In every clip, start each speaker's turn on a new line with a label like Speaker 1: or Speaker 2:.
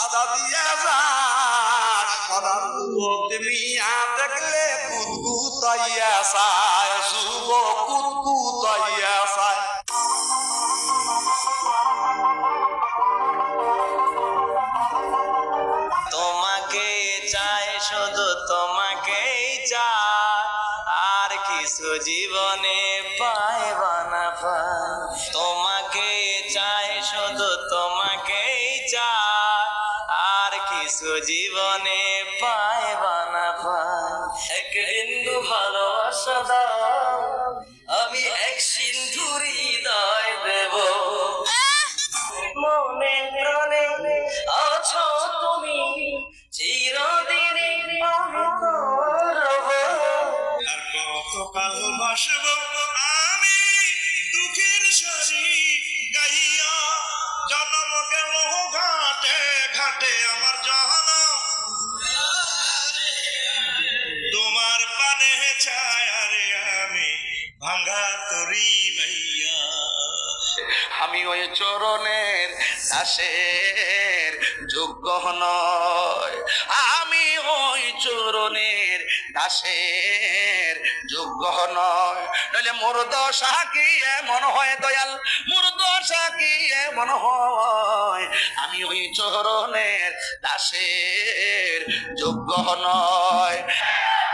Speaker 1: রাস্তা দিয়ে মিয়া দেখলে যুবক কুতকুতাইয়া চায়
Speaker 2: তোমাকে চাই, শুধু তোমাকেই চাই। আর কিছু জীবনে পাইবা না পাই। তোমাকে জীবনে পাইবা না পাই, এক বিন্দু ভালোবাসা দাও, আমি এক সিন্ধুর হৃদয় দেব মনে প্রাণে আছো তুমি রব।
Speaker 3: আর কত
Speaker 1: দাসের যোগ্য নয়। আমি ওই চরণের দাসের যোগ্য নয়। নইলে মোর দশা কি এমন হয় দয়াল? মোর দশা কি এমন হয়? আমি ওই চরণের দাসের যোগ্য নয়।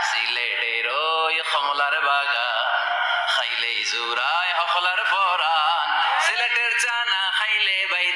Speaker 2: সিলেটের ওই কমলার বাগান, খাইলেই জুরায় হকলার পরাণ। সিলেটের জানা খাইলে বাই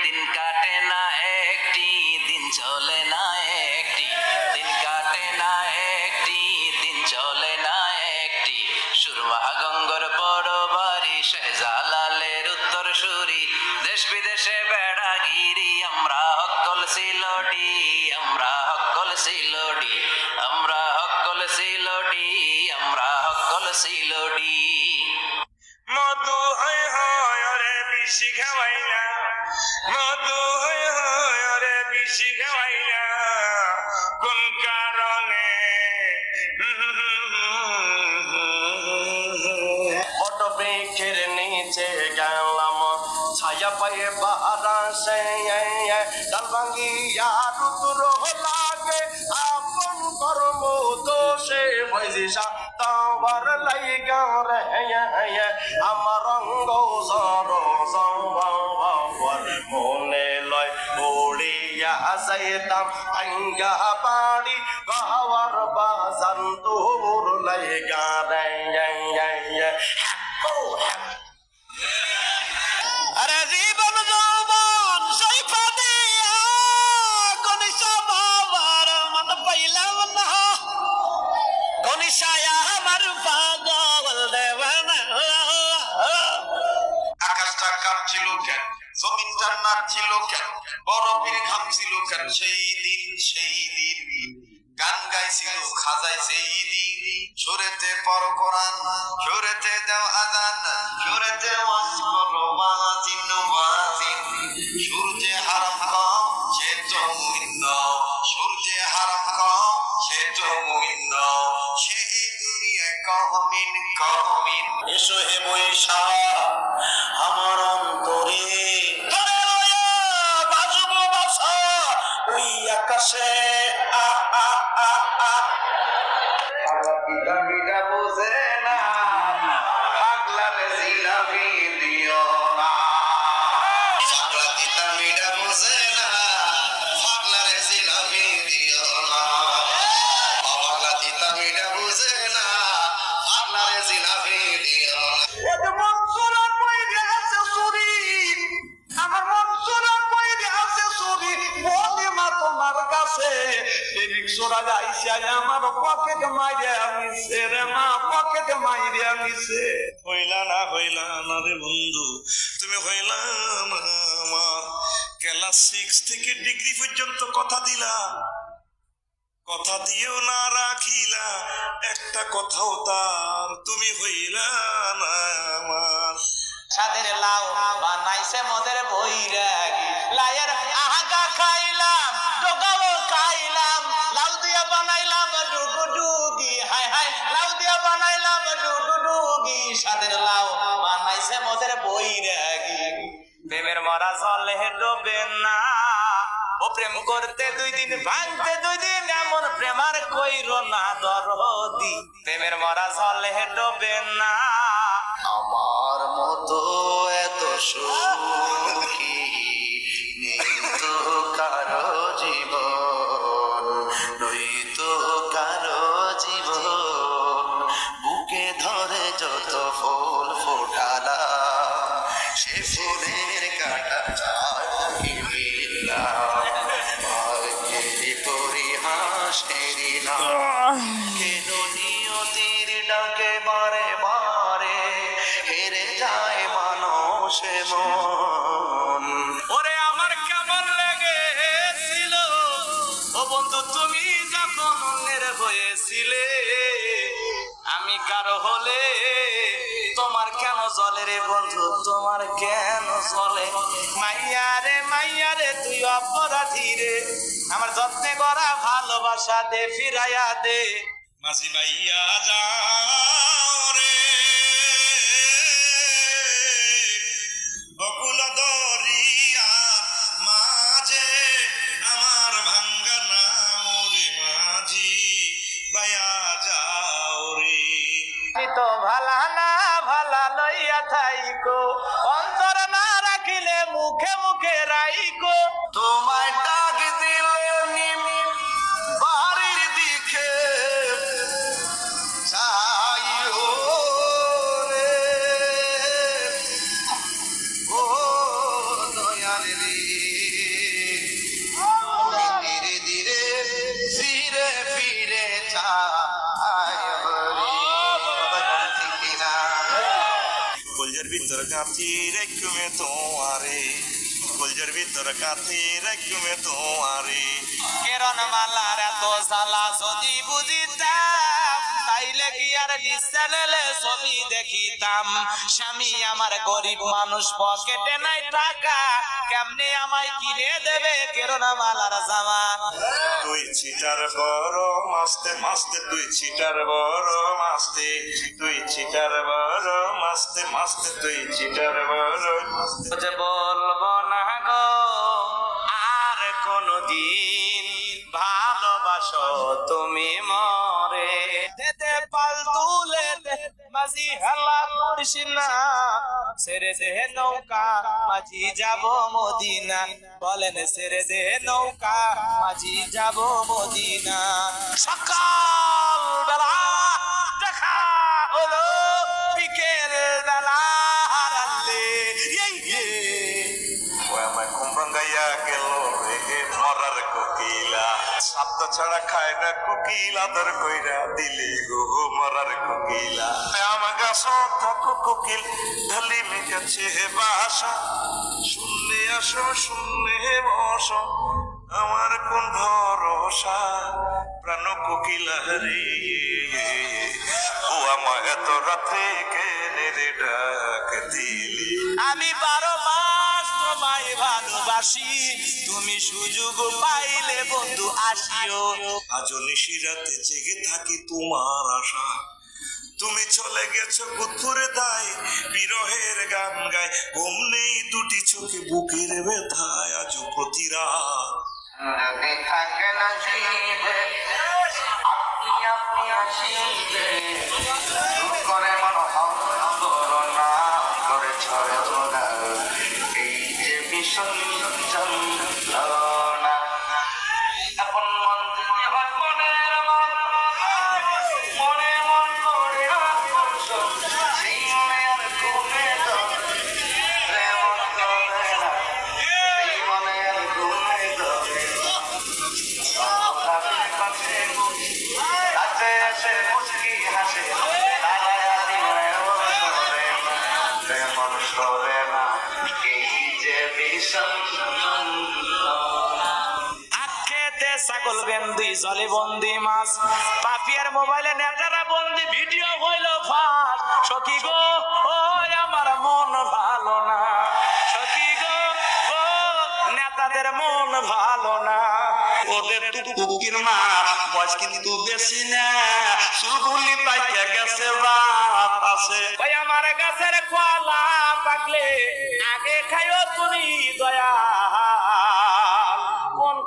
Speaker 3: বেশি খাওয়াইয়া। মধু হয় হয় বেশি খাওয়াইয়া। কোন কারণে?
Speaker 1: বট বৃক্ষের নিচে গেলাম, ছায়া পায়ে বারাসে ডাল ভাঙ্গিয়া রুদ্র লাগে। আপন কর্ম দোষে বৈশা তাবার লাইগা রে আমার অঙ্গ সর যাইতাম আঙ্গা বাড়ি গাওয়ার বাজান তোর লাইগা রে আরে জীবন যৌবন সৈফা
Speaker 3: আকাশটা কাঁপছিল কেন? জমিনটা নাচছিল কেন? বরফের ঘাম ছিল কেন? সেই দিন সেই দিন। গান গাইছিল খাজাই সেই দিন। সুরেতে পর কোরআন, সুরেতে দেও আজান সুরেতে ওয়াজ করো সূর্যে হারাম কম সে তো সূর্যে হারাম কম সে তো সে কহমিন কহমিন।
Speaker 1: এসো হে বৈশা পকেট মাইরে আমিছে রে মা পকেট মাইরে আমিছে
Speaker 3: হইলা না হইলা না রে বন্ধু। তুমি হইলা না আমার ক্লাস সিক্স থেকে ডিগ্রি পর্যন্ত কথা দিলা। কথা দিয়েও না রাখিলা। একটা কথাও তার তুমি হইলা না আমার
Speaker 2: সাদের লাউ বানাইছে মদের বৈরাগী। লায়ের আহাগা খাইলাম ডুগি সাদের লাউ বানাইছে মদের বৈরাগী। প্রেমের মরা জলে ডোবে না। ও প্রেম করতে দুই দিন, ভাঙতে দুই দিন, এমন প্রেমার কইর না দরদি। প্রেমের মরা জলে ডোবে না।
Speaker 3: মানুষ মন।
Speaker 2: ওরে, আমার কেমন লেগেছিল? ও বন্ধু, তুমি যখন অন্যের হয়েছিলে আমি কারও হলে তোমার কেন জলে রে বন্ধু? তোমার কেন চলে মাইয়া রে মাইয়া রে, তুই অপরাধী রে। আমার যত্নে করা ভালোবাসা দে, ফিরাইয়া দে।
Speaker 3: মাঝি ভাইয়া, যাও রে। তোমারে কলজার ভিতর কাঁথি রেখুমে তোমারে।
Speaker 2: কেরন মালার এত জ্বালা যদি বুঝিতাম তাইলে কি আর ডিসচানেলে ছবি দেখিতাম? স্বামী আমার গরিব মানুষ পকেটে নাই টাকা। কেমনে আমায় কিনে দেবে কেরন মালার জামা?
Speaker 3: তুই ছিটার বড় মাস্তে মাস্তে তুই ছিটার বড় মাস্তে তুই ছিটার বড় মাস্তে মাস্তে তুই ছিটার বড় মাস্তে
Speaker 2: বলব না গো আর কোনদিন ভালোবাসো তুমি দেতে পাল তুলে দে। মাঝি হেলা করিস না। ছেড়ে দে নৌকা, মাঝি যাব মদিনা। বলেন, ছেড়ে দে নৌকা, মাঝি যাব মদিনা। সকাল!
Speaker 3: ছাড়া খায় না কোকিল, আদর কইরা দিলে গো মরার কোকিলা। আমার গাছ থাকো কোকিল, ঢালি মেঘাছে হে বাসা। শূন্যে আসো শূন্যে বসো, আমার কোন ভরসা? প্রাণ কোকিলা রে ও আমায় এত রাতে কেনে রে ডাক দিলি।
Speaker 2: আমি ভালোবাসি তুমি সুযোগ পাইলে বন্ধু আসিও।
Speaker 3: আজও নিশিরাতে জেগে থাকি তোমার আশা। তুমি চলে গেছো বুদ্ধুরে দায় বিরহের গান গায়। ঘুম নেই দুটি চোখে বুকের ব্যথায় আজও প্রতি রাত।
Speaker 4: থাকে না জীবে আপনি আপনি আসিবে। করে মন করোনা করে ছড়ে এই যে ভীষণ
Speaker 2: জলে বন্দি মাছ, পাপিয়ার মোবাইলে নেতারা বন্দি, ভিডিও হইল ফাঁস। সখী গো ও আমার মন ভালো না। সখী গো, ও, নেতাদের মন ভালো না।
Speaker 1: ওদের টুকুকির মা, বয়স কিন্তু বেশি না। চুলগুলি পাইকে গেছে বাপ আছে।
Speaker 2: ওই আমার গাছের কলা পাকলে, আগে খাইও তুমি দয়া।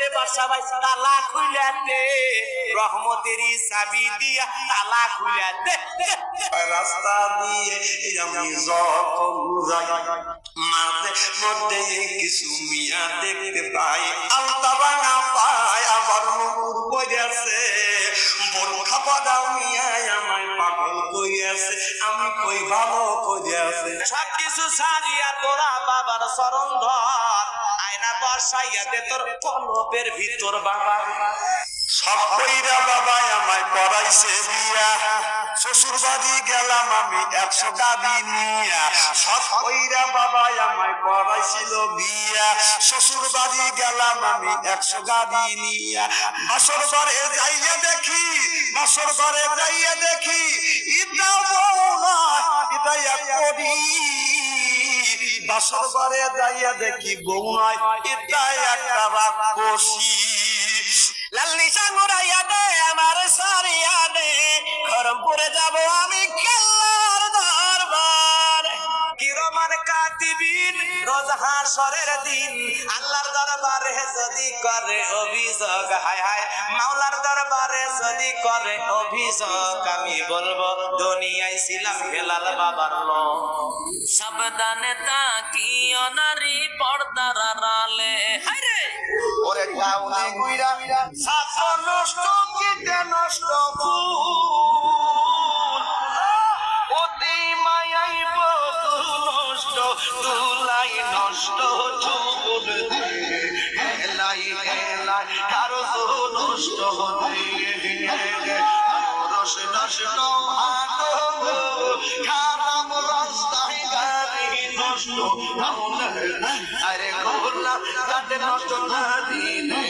Speaker 2: রে বাসা ভাই তালা খুলাতে রহমতেরই চাবি দিয়া তালা
Speaker 1: রাস্তা দিয়ে আমি যখন যাই মাঝে মধ্যে কিছু মিয়া দেখতে পাই। আলতা ভাঙা আবার মুকুর বইয়াছে বড় খাপাদা মিয়া আমায় পাগল কইয়াছে আমি কই ভালো কইয়াছে
Speaker 2: সবকিছু ছাড়িয়া তোরা বাবার চরণ ধর। আয়না বর্ষাইয়া দে তোর কলবের ভিতর বাবার
Speaker 1: সব কইরা বাবা আমায় করাইছে বিয়া শ্বশুর বাড়ি গেলাম আমি একশো গাবি নিয়া। সব কইরা বাবা আমায় করাইছিল বিয়া শ্বশুর বাড়ি গেলাম আমি একশো গাবি নিয়া। বাসর যাইয়া দেখি বাসর ঘরে যাইয়া দেখি, ইটা বউ এক করি বাসর ঘরে যাইয়া দেখি বউ নয় এটাই একটা রাক্ষসী।
Speaker 2: হাসরের দিন আল্লাহর দরবারে যদি করে অভিযোগ হায় হায় মাওলার দরবারে যদি করে অভিযোগ আমি বলব দুনিয়ায় ছিলাম হেলাল বাবার লোক। সাবধানে তাকি অনারি পর্দার আড়ালে। হায় রে!
Speaker 3: ওরে টাউনে গুইরা
Speaker 2: ছাত্র নষ্ট কেটে নষ্ট ফুল আরে গোলা গাড়ি নষ্ট দিনে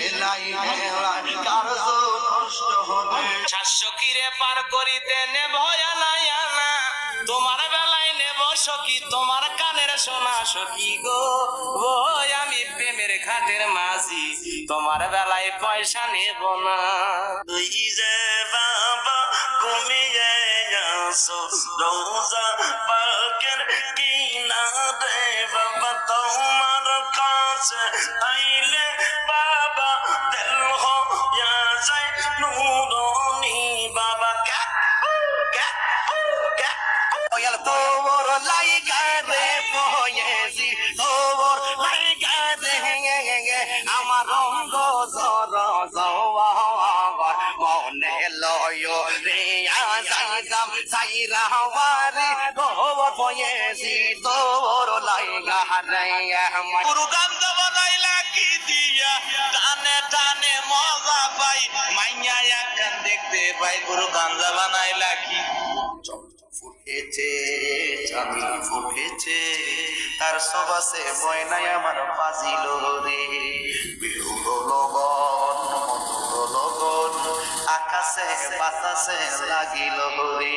Speaker 2: হেলাই হেলাই কারও নষ্ট হবে? পার করিতে নে ভয়া নাই আনা তোমার বেলায় নেব সখী তোমার কানের সোনা সখী গো। ওই আমি প্রেমের ঘাটের মাঝি তোমার বেলায় পয়সা নেব না।
Speaker 1: তুই যে বাবা ঘুমিয়ে আসো রোজা পাকের কিনারে বাবা তোমার কাছে আইলে বাবা দিল হইয়া যায় নুরনি বাবা কা কা কা
Speaker 2: ওয়াল তোর লাইগা রে পয়েছি তোর লাইগা রে আমার রঙ্গ সাইরা হাওয়ারে তোর পয়েছি তোর লাইগা কি দিয়া? টানে টানে মজা পাই। মাইয়া একখান দেখতে পাই। গুরু বানাইলা কি? ফুটেছে চাঁদি ফুটেছে। তার সবাসে ময়নাই আমার বাজিল রে। বিহুর লগন বাতাসে বাতাসে লাগিল হরি।